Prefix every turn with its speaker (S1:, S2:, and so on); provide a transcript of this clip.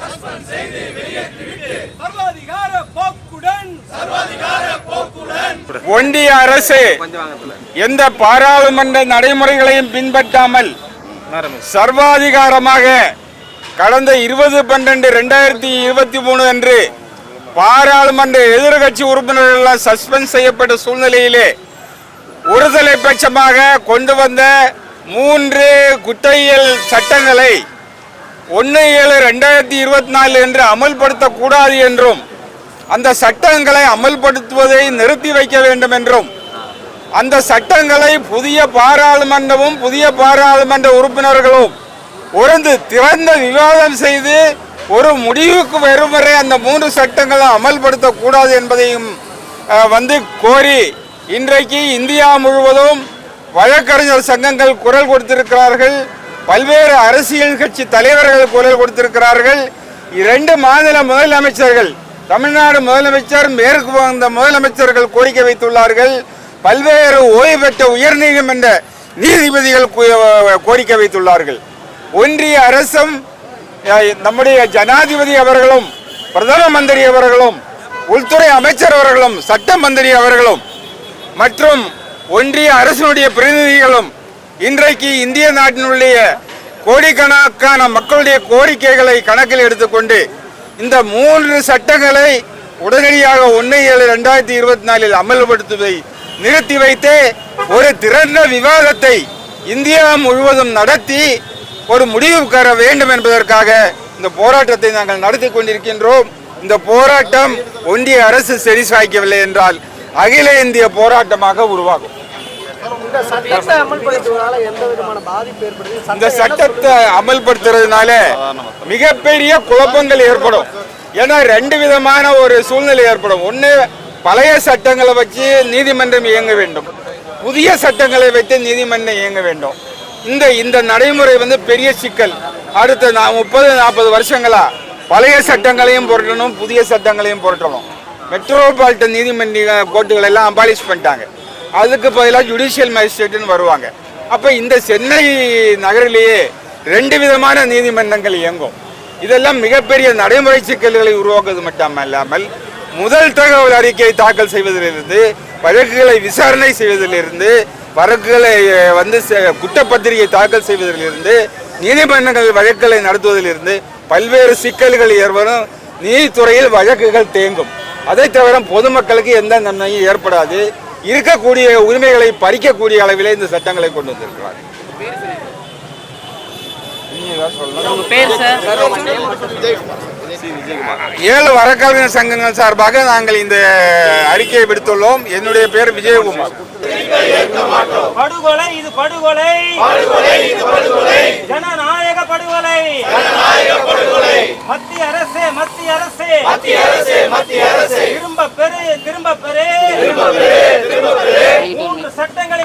S1: Suspend ஒன்றிய அரசு எந்த பாராளுமன்ற நடைமுறைகளையும் பின்பற்றாமல் சர்வாதிகாரமாக கடந்த இருபது பன்னெண்டு ரெண்டாயிரத்தி இருபத்தி மூணு அன்று பாராளுமன்ற எதிர்கட்சி உறுப்பினர்களெல்லாம் சஸ்பெண்ட் செய்யப்பட்ட சூழ்நிலையிலே ஒருதலை பட்சமாக கொண்டு வந்த மூன்று குற்றவியல் சட்டங்களை ஒன்று ஏழு ரெண்டாயிரத்தி இருபத்தி நாலு என்று அமல்படுத்தக்கூடாது என்றும் அந்த சட்டங்களை அமல்படுத்துவதை நிறுத்தி வைக்க வேண்டும் என்றும் அந்த சட்டங்களை புதிய பாராளுமன்றமும் புதிய பாராளுமன்ற உறுப்பினர்களும் ஒருந்து திறந்த விவாதம் செய்து ஒரு முடிவுக்கு வரும் வரை அந்த மூன்று சட்டங்களை அமல்படுத்தக்கூடாது என்பதையும் வந்து கோரி இன்றைக்கு இந்தியா முழுவதும் வழக்கறிஞர் சங்கங்கள் குரல் கொடுத்திருக்கிறார்கள். பல்வேறு அரசியல் கட்சி தலைவர்கள் குரல் கொடுத்திருக்கிறார்கள். இரண்டு மாநில முதலமைச்சர்கள் தமிழ்நாடு முதலமைச்சர் மேற்கு வந்த முதலமைச்சர்கள் கோரிக்கை வைத்துள்ளார்கள். பல்வேறு ஓய்வு பெற்ற உயர்நீதிமன்ற நீதிபதிகள் கோ- கோரிக்கை வைத்துள்ளார்கள். ஒன்றிய அரசும் நம்முடைய ஜனாதிபதி அவர்களும் பிரதம மந்திரி அவர்களும் உள்துறை அமைச்சர் அவர்களும் சட்ட மந்திரி அவர்களும் மற்றும் ஒன்றிய அரசினுடைய பிரதிநிதிகளும் இன்றைக்கு இந்திய நாட்டினுடைய கோடிக்கணக்கான மக்களுடைய கோரிக்கைகளை கணக்கில் எடுத்துக்கொண்டு இந்த மூன்று சட்டங்களை உடனடியாக ஒன்று ஏழு ரெண்டாயிரத்தி இருபத்தி நாலில் அமல்படுத்துவதை நிறுத்தி வைத்து ஒரு திறந்த விவாதத்தை இந்தியா முழுவதும் நடத்தி ஒரு முடிவு பெற வேண்டும் என்பதற்காக இந்த போராட்டத்தை நாங்கள் நடத்தி கொண்டிருக்கின்றோம். இந்த போராட்டம் ஒன்றிய அரசு செறி சாய்க்கவில்லை என்றால் அகில இந்திய போராட்டமாக உருவாகும்.
S2: இந்த சட்டத்தை அமல்படுத்துவதால எந்த விதமான பாதிப்பு ஏற்படுது
S1: இந்த சட்டத்தை அமல்படுத்துறதுனால மிகப்பெரிய குழப்பங்கள் ஏற்படும். ஏன்னா ரெண்டு விதமான ஒரு சூழ்நிலை ஏற்படும். ஒன்று பழைய சட்டங்களை வச்சு நீதிமன்றம் இயங்க வேண்டும். புதிய சட்டங்களை வைத்து நீதிமன்றம் இயங்க வேண்டும். இந்த இந்த நடைமுறை வந்து பெரிய சிக்கல். அடுத்த நான் முப்பது நாற்பது வருஷங்களா பழைய சட்டங்களையும் புரட்டணும் புதிய சட்டங்களையும் புரட்டணும். மெட்ரோபாலிட்டன் நீதிமன்ற கோர்ட்டுகள் எல்லாம் அபாலிஷ் பண்ணிட்டாங்க. அதுக்கு பதிலாக ஜுடிஷியல் மேஜிஸ்ட்ரேட்னு வருவாங்க. அப்போ இந்த சென்னை நகரிலேயே ரெண்டு விதமான நீதிமன்றங்கள் இயங்கும். இதெல்லாம் மிகப்பெரிய நடைமுறை சிக்கல்களை உருவாக்குவது மட்டுமல்லாமல் முதல் தகவல் அறிக்கையை தாக்கல் செய்வதிலிருந்து வழக்குகளை விசாரணை செய்வதிலிருந்து வழக்குகளை வந்து குற்றப்பத்திரிகை தாக்கல் செய்வதிலிருந்து நீதிமன்றங்கள் வழக்குகளை நடத்துவதிலிருந்து பல்வேறு சிக்கல்கள் ஏற்படும். நீதித்துறையில் வழக்குகள் தேங்கும். அதை தவிர பொதுமக்களுக்கு எந்த நன்மையும் ஏற்படாது. இருக்கக்கூடிய உரிமைகளை பறிக்கக்கூடிய அளவிலே இந்த சட்டங்களை கொண்டு
S3: வந்திருக்கிறார்.
S1: ஏழு வழக்கறிஞர் சங்கங்கள் சார்பாக நாங்கள் இந்த அறிக்கையை விடுத்துள்ளோம். என்னுடைய பேர் விஜயகுமார்.
S4: படுகொலை இது படுகொலை. ஜனநாயக படுகொலை. மத்திய அரசு மத்திய அரசு. மத்திய அரசு மத்திய அரசு. திரும்ப பெரு திரும்ப பெரு சட்டங்களை